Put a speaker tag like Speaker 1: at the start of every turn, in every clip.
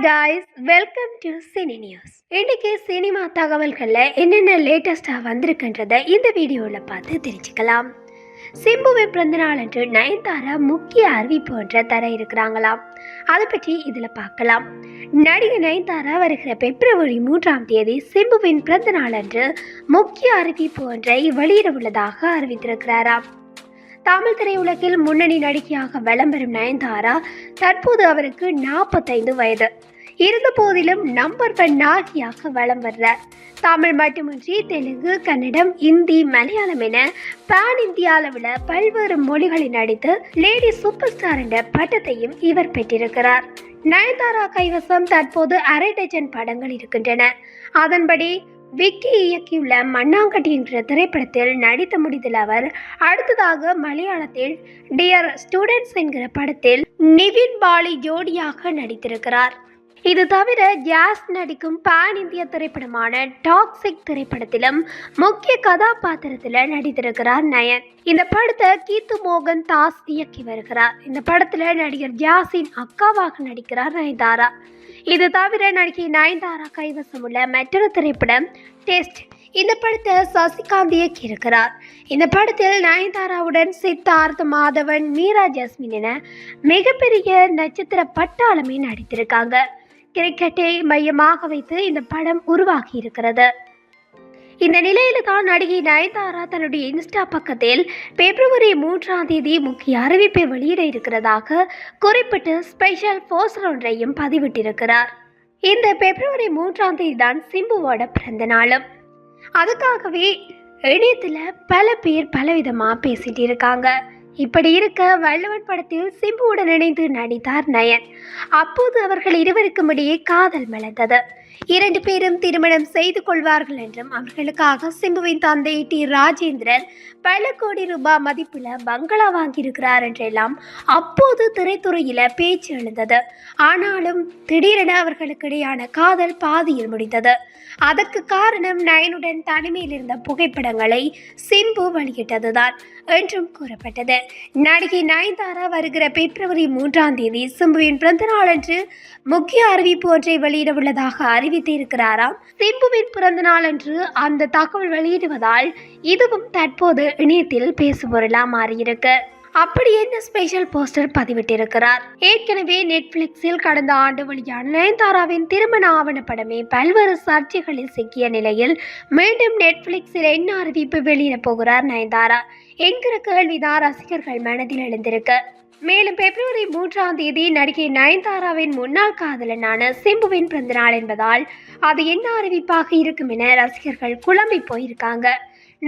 Speaker 1: Guys welcome to cine news இன்னைக்கு cinema தகவல்களில் என்னென்ன லேட்டஸ்ட்டாக வந்திருக்குன்றதை இந்த வீடியோவில் பார்த்து தெரிஞ்சுக்கலாம். சிம்புவின் பிறந்தநாள் அன்று நயன்தாரா முக்கிய அறிவிப்பு ஒன்றை தர இருக்கிறாங்களாம். அதை பற்றி இதில் பார்க்கலாம். நடிகை நயன்தாரா வருகிற பிப்ரவரி மூன்றாம் தேதி சிம்புவின் பிறந்தநாள் அன்று முக்கிய அறிவிப்பு ஒன்றை வெளியிட உள்ளதாக அறிவித்திருக்கிறாராம். தமிழ் திரையுலகில் முன்னணி நடிகையாக வலம் பெறும் நயன்தாரா தற்போது அவருக்கு நாற்பத்தைந்து வயது. இருந்த போதிலும் நம்பர் ஒன் நாகியாக வலம் வர்றார் தமிழ் மட்டுமின்றி தெலுங்கு கன்னடம் இந்தி மலையாளம் என பேன் இந்திய அளவில் பல்வேறு மொழிகளில் நடித்து லேடி சூப்பர் ஸ்டார் என்ற பட்டத்தையும் இவர் பெற்றிருக்கிறார். நயன்தாரா கைவசம் தற்போது அரை டஜன் படங்கள் இருக்கின்றன. அதன்படி விக்கி இயக்கியுள்ள மண்ணாங்கட்டி என்ற திரைப்படத்தில் நடித்து முடித்துள்ள அவர் அடுத்ததாக மலையாளத்தில் டியர் ஸ்டூடெண்ட்ஸ் என்கிற படத்தில் நிவின் பாலி ஜோடியாக நடித்திருக்கிறார். இது தவிர ஜாஸ் நடிக்கும் பான் இந்திய திரைப்படமான டாக்ஸிக் திரைப்படத்திலும் முக்கிய கதாபாத்திரத்தில் நடித்திருக்கிறார் நயன். இந்த படத்தை கீத்து மோகன் தாஸ் இயக்கி வருகிறார். இந்த படத்தில் நடிகர் ஜாஸின் அக்காவாக நடிக்கிறார் நயன்தாரா. இது தவிர நடிகை நயன்தாரா கைவசம் உள்ள மற்றொரு திரைப்படம் டெஸ்ட் இந்த படத்தை சசிகாந்த் இயக்கியிருக்கிறார் இந்த படத்தில் நயன்தாராவுடன் சித்தார்த் மாதவன் மீரா ஜாஸ்மின் என மிகப்பெரிய நட்சத்திர பட்டாளமே நடித்திருக்காங்க. கிரிக்கெட்டை மையமாக வைத்து இந்த படம் உருவாகி இருக்கிறது இந்த நிலையில தான் நடிகை நயன்தாரா தன்னுடைய இன்ஸ்டா பக்கத்தில் பிப்ரவரி மூன்றாம் தேதி முக்கிய அறிவிப்பை வெளியிட இருக்கிறதாக குறிப்பிட்டு ஸ்பெஷல் போஸ்டர் ஒன்றையும் பதிவிட்டிருக்கிறார். இந்த பிப்ரவரி மூன்றாம் தேதி தான் சிம்புவோட பிறந்த நாளும். அதுக்காகவே இணையத்தில் பல பேர் பலவிதமாக பேசிகிட்டு இருக்காங்க. இப்படி இருக்க வள்ளுவன் படத்தில் சிம்புவுடன் இணைந்து நடித்தார் நயன். அப்போது அவர்கள் இருவருக்கும் இடையே காதல் மலர்ந்தது. இரண்டு பேரும் திருமணம் செய்து கொள்வார்கள் என்றும் அவர்களுக்காக சிம்புவின் தந்தை டி. ராஜேந்திரன் பல கோடி ரூபாய் மதிப்புல பங்களா வாங்கியிருக்கிறார் என்றெல்லாம் அப்போது திரைத்துறையில பேச்சு எழுந்தது. ஆனாலும் திடீரென அவர்களுக்கு இடையான காதல் பாதியில் முடிந்தது. அதற்கு காரணம் நயனுடன் தனிமையில் இருந்த புகைப்படங்களை சிம்பு வெளியிட்டதுதான். என்றும் கூறப்பட்டது. நடிகை நயன்தாரா வருகிற பிப்ரவரி மூன்றாம் தேதி சிம்புவின் பிறந்த நாளன்று முக்கிய அறிவிப்பு ஒன்றை வெளியிட உள்ளதாக அறிவித்திருக்கிறாராம். சிம்புவின் பிறந்த நாளன்று அந்த தகவல் வெளியிடுவதால் இதுவும் தற்போது இணையத்தில் பேசுபொருளாக மாறியிருக்கு. அப்படி என்ன ஸ்பெஷல் போஸ்டர் பதிவிட்டிருக்கிறார்? ஏற்கனவே நெட்ஃபிளிக்ஸில் கடந்த ஆண்டு வெளியான நயன்தாராவின் திருமண ஆவணப்படமே பல்வேறு சர்ச்சைகளில் சிக்கிய நிலையில் மீண்டும் நெட்ஃபிளிக்ஸில் என்ன அறிவிப்பு வெளியிடப் போகிறார் நயன்தாரா? என்கிற கேள்விதான் ரசிகர்கள் மனதில் எழுந்திருக்கு. மேலும் பிப்ரவரி மூன்றாம் தேதி நடிகை நயன்தாராவின் முன்னாள் காதலனான சிம்புவின் பிறந்தநாள் என்பதால் அது என்ன அறிவிப்பாக இருக்கும் என ரசிகர்கள் குழம்பி போயிருக்காங்க.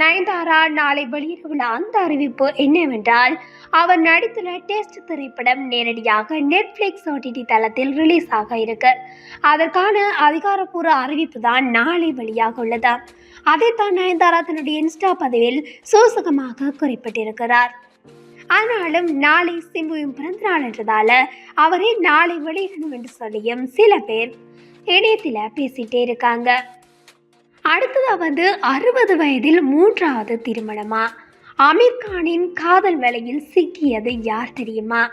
Speaker 1: நயன்தாரா நாளை வெளியிடவுள்ள அந்த அறிவிப்பு என்னவென்றால் அவர் நடித்துள்ள டெஸ்ட் திரைப்படம் நேரடியாக நெட்ஃப்ளிக்ஸ் ஓடிடி தளத்தில் ரிலீஸ் ஆக இருக்கு. அதற்கான அதிகாரப்பூர்வ அறிவிப்பு தான் நாளை வெளியாக உள்ளது. அதைத்தான் நயன்தாரா தன்னுடைய இன்ஸ்டா பதிவில் சூசகமாக குறிப்பிட்டிருக்கிறார். ஆனாலும் நாளை சிம்புவின் பிறந்தநாள் என்றதால அவரே நாளை வெளியிடணும் என்று சொல்லியும் சில பேர் இணையத்தில் பேசிட்டே இருக்காங்க. அடுத்ததாக வந்து அறுபது வயதில் மூன்றாவது திருமணமா? அமீர் கானின் காதல் வலையில் சிக்கியது யார் தெரியுமா?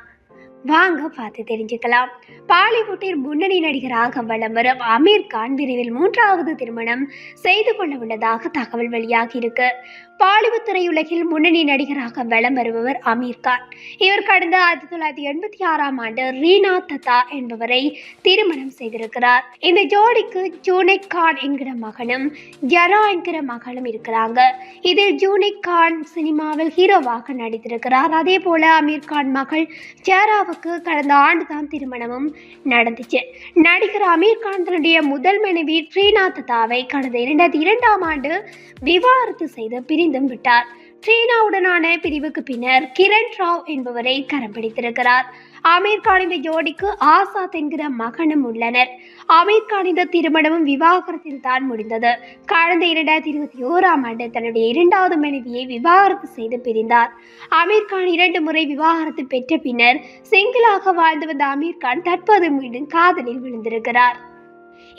Speaker 1: வாங்க பார்த்து தெரிஞ்சுக்கலாம். பாலிவுட்டில் முன்னணி நடிகராக வலம் வரும் அமீர் கான் விரைவில் மூன்றாவது திருமணம் செய்து கொள்ள உள்ளதாக தகவல் வெளியாகி இருக்கு. பாலிவுட் திரையுலகில் முன்னணி நடிகராக வலம் வருபவர் அமீர் கான். இவர் கடந்த ஆயிரத்தி தொள்ளாயிரத்தி எண்பத்தி ஆறாம் ஆண்டு ரீனா தத்தா என்பவரை திருமணம் செய்திருக்கிறார். இந்த ஜோடிக்கு ஜூனை கான் என்கிற மகனும் ஜரா என்கிற மகளும் இருக்கிறாங்க. இதில் ஜூனை கான் சினிமாவில் ஹீரோவாக நடித்திருக்கிறார். அதே போல அமீர் கான் மகள் ஜராவுக்கு கடந்த ஆண்டு தான் திருமணமும் நடந்துச்சு. நடிகர் அமீர் கான் தன்னுடைய முதல் மனைவி ட்ரீனா தத்தாவை கடந்த இரண்டாயிரத்தி இரண்டாம் ஆண்டு விவாகரத்து செய்து பிரிந்தும் விட்டார். ட்ரீனாவுடனான பிரிவுக்கு பின்னர் கிரண் ராவ் என்பவரை கரம் பிடித்திருக்கிறார். ஆமீர் கான் இந்த ஜோடிக்கு ஆசாத் என்கிற மகனும் உள்ளனர். ஆமீர் கான் இந்த திருமணமும் விவாகரத்தில் தான் முடிந்தது. கடந்த இரண்டாயிரத்தி இருபத்தி ஓராம் ஆண்டு தன்னுடைய இரண்டாவது மனைவியை விவாகரத்து செய்து பிரிந்தார். ஆமீர் கான் இரண்டு முறை விவாகரத்து பெற்ற பின்னர் சிங்கிளாக வாழ்ந்து வந்த ஆமீர் கான் தற்போது மீண்டும் காதலில் விழுந்திருக்கிறார்.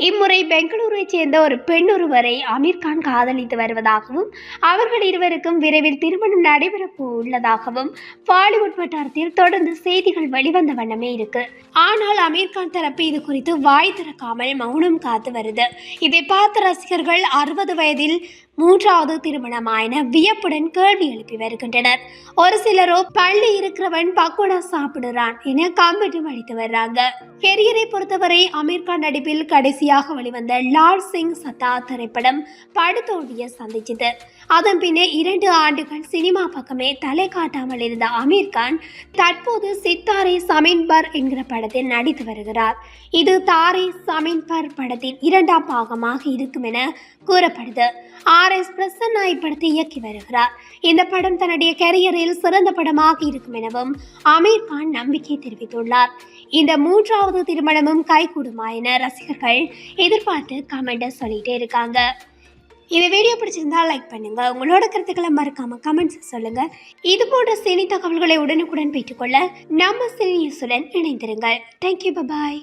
Speaker 1: இம்முறை பெங்களூரைச் சேர்ந்த ஒரு பெண் ஒருவரை அமீர்கான் காதலித்து வருவதாகவும் அவர்கள் இருவருக்கும் விரைவில் திருமணம் நடைபெறப் உள்ளதாகவும் பாலிவுட் வட்டாரத்தில் தொடர்ந்து செய்திகள் வெளிவந்த வண்ணமே இருக்கு. ஆனால் அமீர்கான் தரப்பு இது குறித்து வாய் திறக்காமல் மௌனம் காத்து வருது. இதை பார்த்த ரசிகர்கள் அறுபது வயதில் மூன்றாவது திருமணமாயின வியப்புடன் கேள்வி எழுப்பி வருகின்றனர். ஒரு சிலரோ பள்ளி இருக்கிறவன் பக்கோடா சாப்பிடுறான் என காம்பெட்டும் அடித்து வர்றாங்க. கெரியரை பொறுத்தவரை அமீர் கான் நடிப்பில் கடைசியாக வெளிவந்த லால் சிங் சத்தா திரைப்படம் படுதோல்வியை சந்திச்சது. அதன் பின்னே இரண்டு ஆண்டுகள் சினிமா பக்கமே தலை காட்டாமல் இருந்த அமீர் கான் தற்போது சித்தாரே சமீன் பர் என்கிற படத்தில் நடித்து வருகிறார். இது தாரே சமீன் பர் படத்தின் இரண்டாம் பாகமாக இருக்கும் என கூறப்படுது. ஆர் எஸ் பிரசன்னா இப்படத்தை இயக்கி வருகிறார். இந்த படம் தன்னுடைய கெரியரில் சிறந்த படமாக இருக்கும் எனவும் அமீர் கான் நம்பிக்கை தெரிவித்துள்ளார். இந்த மூன்றாவது திருமணமும் கைகூடுமா என ரசிகர்கள் எதிர்பார்த்து கமெண்ட்டை சொல்லிட்டே இருக்காங்க. இந்த வீடியோ பிடிச்சிருந்தா லைக் பண்ணுங்க. உங்களோட கருத்துக்களை மறக்காம கமெண்ட்ஸ் சொல்லுங்க. இது போன்ற செய்தி தகவல்களை உடனுக்குடன் பெற்றுக்கொள்ள நம்ம சினி நியூஸுடன் இணைந்திருங்கள். Thank you bye bye